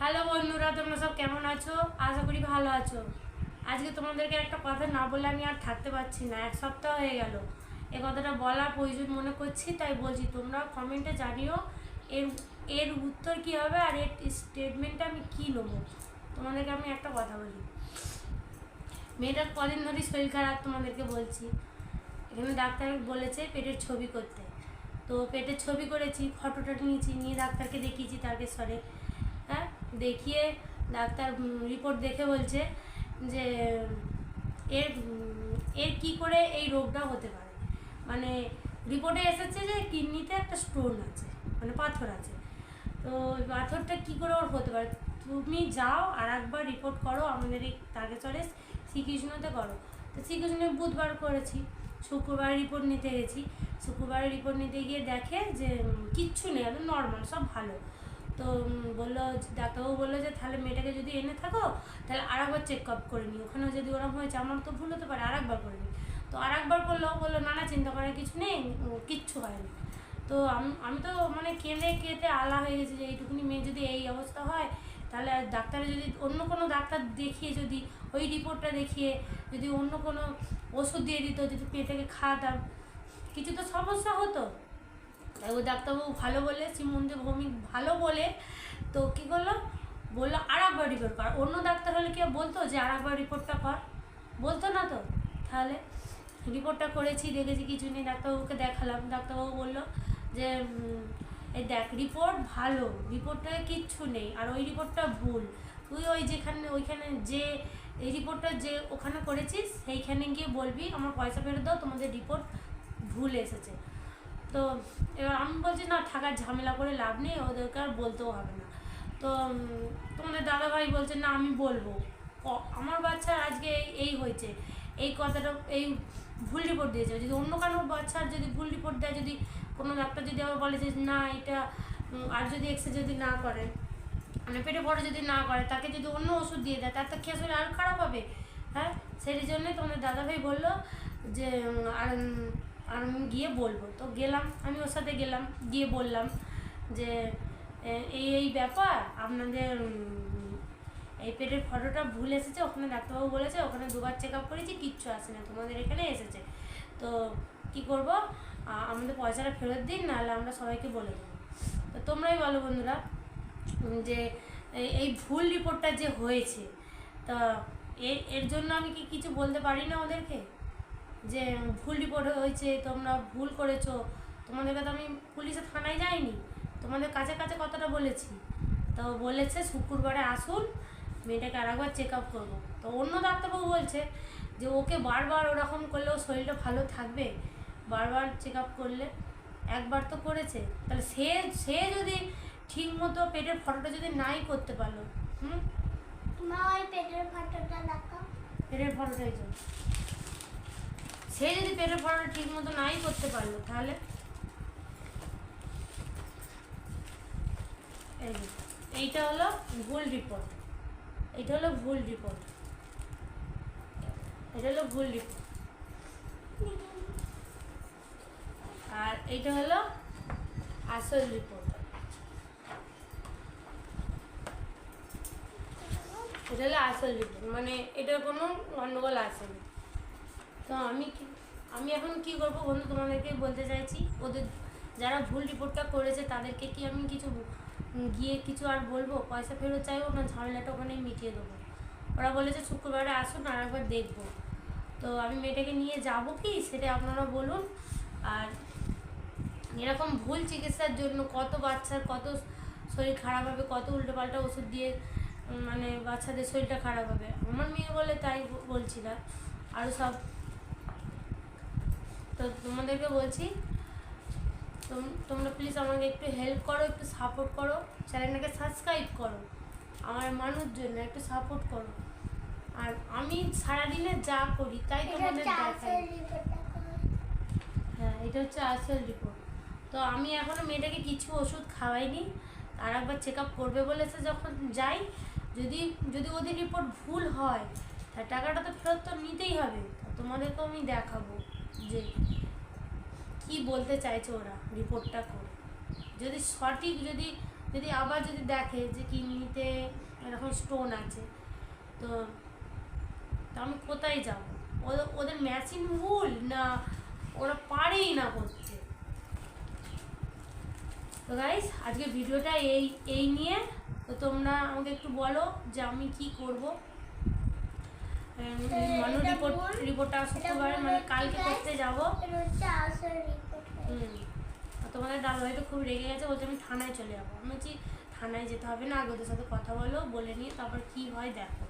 Hello বন্ধুরা, তোমরা সব কেমন আছো? আশা করি ভালো আছো। আজকে তোমাদেরকে একটা কথা না বলে আমি আর থাকতে পারছি না, এক সপ্তাহ হয়ে গেল। এ কথাটা বলা প্রয়োজন মনে করছি, তাই বলছি তোমরা কমেন্টে জানিও এর এর উত্তর কী হবে আর এর স্টেটমেন্টটা আমি কী নেব। তোমাদেরকে আমি একটা কথা বলি। মেয়েটার কদিন ধরেই শরীর খারাপ তোমাদেরকে বলছি। এখানে ডাক্তার বলেছে পেটের ছবি করতে। তো পেটের ছবি করেছি ফটোটা নিয়েছি, নিয়ে ডাক্তারকে দেখিয়েছি তারকেশ্বরে দেখিয়ে ডাক্তার রিপোর্ট দেখে বলছে যে, এর এর কি করে এই রোগটা হতে পারে। মানে রিপোর্টে এসেছে যে কিডনিতে একটা স্টোন আছে মানে পাথর আছে। তো পাথরটা কি করে ওর হতে পারে? তুমি যাও আর একবার রিপোর্ট করো, আমাদের এই তারকেশ্বরে শ্রীকৃষ্ণতে করো। তো শ্রীকৃষ্ণে বুধবার করেছি, শুক্রবার রিপোর্ট নিতে গেছি। শুক্রবার রিপোর্ট নিতে গিয়ে দেখে যে কিচ্ছু নেই, একদম নর্মাল সব ভালো। তো বলল ডাক্তারবাবু বলল যে, তাহলে মেয়েটাকে যদি এনে থাকো, তাহলে আর একবার চেক আপ করে নিই ওখানেও যদি ওরকম হয়েছে, আমার তো ভুল হতে পারে আর একবার করে নিই তো আর একবার করল বলল, না না, চিন্তা করার কিছু নেই কিচ্ছু হয়নি তো আমি আমি তো মানে কেঁদে কেঁদে আলা হয়ে গেছি যে, এইটুকুনি মেয়ে যদি এই অবস্থা হয়, তাহলে ডাক্তারে যদি অন্য কোনো ডাক্তার দেখিয়ে যদি, ওই রিপোর্টটা দেখিয়ে যদি অন্য কোনো ওষুধ দিয়ে দিত, যদি পেটেকে খাওয়াতাম, কিছু তো সমস্যা হতো। ও ডাক্তারবাবু ভালো বলে শ্রীমন্দির ভৌমিক ভালো বলে, তো কী করল? বলল আর একবার রিপোর্ট কর। অন্য ডাক্তার হলে কি বলতো যে আর একবার রিপোর্টটা কর? বলতো না তো। তাহলে রিপোর্টটা করেছি, দেখেছি, কিছু নেই। ডাক্তারবাবুকে দেখালাম। ডাক্তারবাবু বলল যে এই দেখ রিপোর্ট ভালো। রিপোর্টটা কিচ্ছু নেই। আর ওই রিপোর্টটা ভুল। তুই ওই যেখানে, ওইখানে যে, এই রিপোর্টটা যে, ওখানে করেছিস, সেইখানে গিয়ে বলবি, আমার পয়সা ফেরত দাও, তোমাদের রিপোর্ট ভুল এসেছে। তো এবার আমি বলছি, না, থাকার ঝামেলা করে লাভ নেই, ওদেরকে আর বলতেও হবে না। তো তোমাদের দাদাভাই বলছে, না, আমি বলব। আমার বাচ্চার আজকে এই- হয়েছে। এই কথাটা, এই ভুল রিপোর্ট দিয়েছে। যদি অন্য কারোর বাচ্চার যদি ভুল রিপোর্ট দেয়, যদি কোনো ডাক্তার যদি আবার বলে যে, না, এটা আর যদি এক্সরে যদি না করে মানে পেটে পড়ে যদি না করে, তাকে যদি অন্য ওষুধ দিয়ে দেয়, তার তো খেয়ে শরীর আরও খারাপ হবে? হ্যাঁ সেই জন্যই তোমাদের দাদাভাই বলল যে আর আর আমি গিয়ে বলব। তো গেলাম, আমি ওর সাথে গেলাম, গিয়ে বললাম যে এই এই ব্যাপার, আপনাদের এই পেটের ফটোটা ভুল এসেছে, ওখানে ডাক্তারবাবু বলেছে, ওখানে দুবার চেক আপ করেছি, কিচ্ছু আসে না, তোমাদের এখানে এসেছে। তো কি করব? আমাদের পয়সাটা ফেরত দিন, নাহলে আমরা সবাইকে বলে দেবো। তো তোমরাই বলো বন্ধুরা যে এই- ভুল রিপোর্টটা যে হয়েছে, তা এ- এর জন্য আমি কি কিছু বলতে পারি না ওদেরকে? যে ভুল রিপোর্ট হয়েছে তোমরা ভুল করেছ তোমাদেরকে তো আমি পুলিশে থানায় যাইনি তোমাদের কাছে কাছে কথাটা বলেছি। তো বলেছে শুক্রবারে আসুন মেয়েটাকে আরেকবার চেক আপ করব। তো অন্য ডাক্তারবাবু বলছে যে ওকে বারবার ওরকম করলে ওর শরীরটা ভালো থাকবে বারবার চেক আপ করলে একবার তো করেছে। তাহলে সে সে যদি ঠিক মতো পেটের ফটোটা যদি নাই করতে পারল হুম? মা ওই পেটের ফটোটা দেখাও। পেটের ফটোটাই জন্য সে যদি পেটের ফটোটা ঠিক মতো নাই করতে পারল, তাহলে? এই এইটা হলো ভুল রিপোর্ট এটা হলো ভুল রিপোর্ট এটা হলো ভুল রিপোর্ট আর এইটা হলো আসল রিপোর্ট এটা হলো আসল রিপোর্ট মানে এটার কোনো গন্ডগোল আসেনি। তো আমি আমি এখন কি করব বন্ধু? তোমাদেরকে বলতে চাইছি, ওদের যারা ভুল রিপোর্টটা করেছে, তাদেরকে কি আমি কিছু গিয়ে কিছু আর বলব? পয়সা ফেরত চাইব না? ঝামেলাটা ওখানেই মিটিয়ে দেবো। ওরা বলেছে শুক্রবারে আসুন আর একবার দেখব। তো আমি মেয়েটাকে নিয়ে যাব কি? সেটা আপনারা বলুন। আর এরকম ভুল চিকিৎসার জন্য কত বাচ্চার কত শরীর খারাপ হবে, কত উল্টোপাল্টা ওষুধ দিয়ে মানে বাচ্চাদের শরীরটা খারাপ হবে? আমার মেয়ে বলে তাই বলছি না। আরও সব তো তোমাদেরকে বলছি তোম- তোমরা প্লিজ আমাকে একটু হেল্প করো একটু সাপোর্ট করো চ্যানেলটাকে সাবস্ক্রাইব করো আমার মানুষ জন্য একটু সাপোর্ট করো। আর আমি সারাদিনে যা করি তাই তোমাদের দেখাই। হ্যাঁ এটা হচ্ছে আসল রিপোর্ট তো আমি এখনও মেয়েটাকে কিছু ওষুধ খাওয়াইনি আর একবার চেক আপ করবে বলেছে যখন যাই যদি যদি ওদের রিপোর্ট ভুল হয় তা টাকাটা তো ফেরত তো নিতেই হবে। তা তোমাদেরকেও আমি দেখাবো। যে কি বলতে চাইছে ওরা রিপোর্টটা করে। যদি সঠিক যদি যদি আবার যদি দেখে যে কিডনিতে এরকম স্টোন আছে, তো আমি কোথায় যাব? ওদের ওদের মেশিন ভুল না, ওরা পারেই না করতে। তো গাইস আজকে ভিডিওটা এই এই নিয়ে। তো তোমরা আমাকে একটু বলো যে আমি কি করব। মানু এটা রিপোর্ট রিপোর্টটা শুক্রবার মানে কালকে করতে যাব। তোমাদের দাদা ভাই তো খুব রেগে গেছে, বলছে আমি থানায় চলে যাব। আমি বলছি, থানায় যেতে হবে না, আগে ওদের সাথে কথা বলো, বলে নিয়ে তারপর কি হয় দেখো।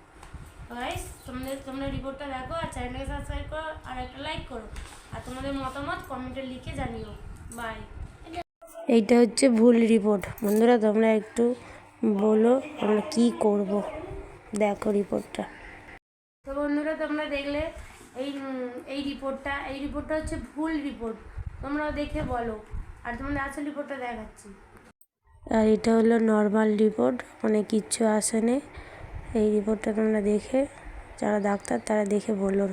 গাইস তোমাদের তোমরা রিপোর্টটা দেখো, আর চ্যানেলটাকে সাবস্ক্রাইব করো, আর একটা লাইক করো। আর তোমাদের মতামত কমেন্টে লিখে জানিও। বাই এইটা হচ্ছে ভুল রিপোর্ট বন্ধুরা, তোমরা একটু বলো, আমরা কি করব? দেখো রিপোর্টটা তো বন্ধুরা, তোমরা দেখলে এই এই রিপোর্টটা এই রিপোর্টটা হচ্ছে ভুল রিপোর্ট। তোমরা দেখে বলো। আর তোমাদের আসল রিপোর্টটা দেখাচ্ছি। আর এটা হলো নর্মাল রিপোর্ট মানে কিচ্ছু আসেনি। এই রিপোর্টটা তোমরা দেখে, যারা ডাক্তার, তারা দেখে বলো।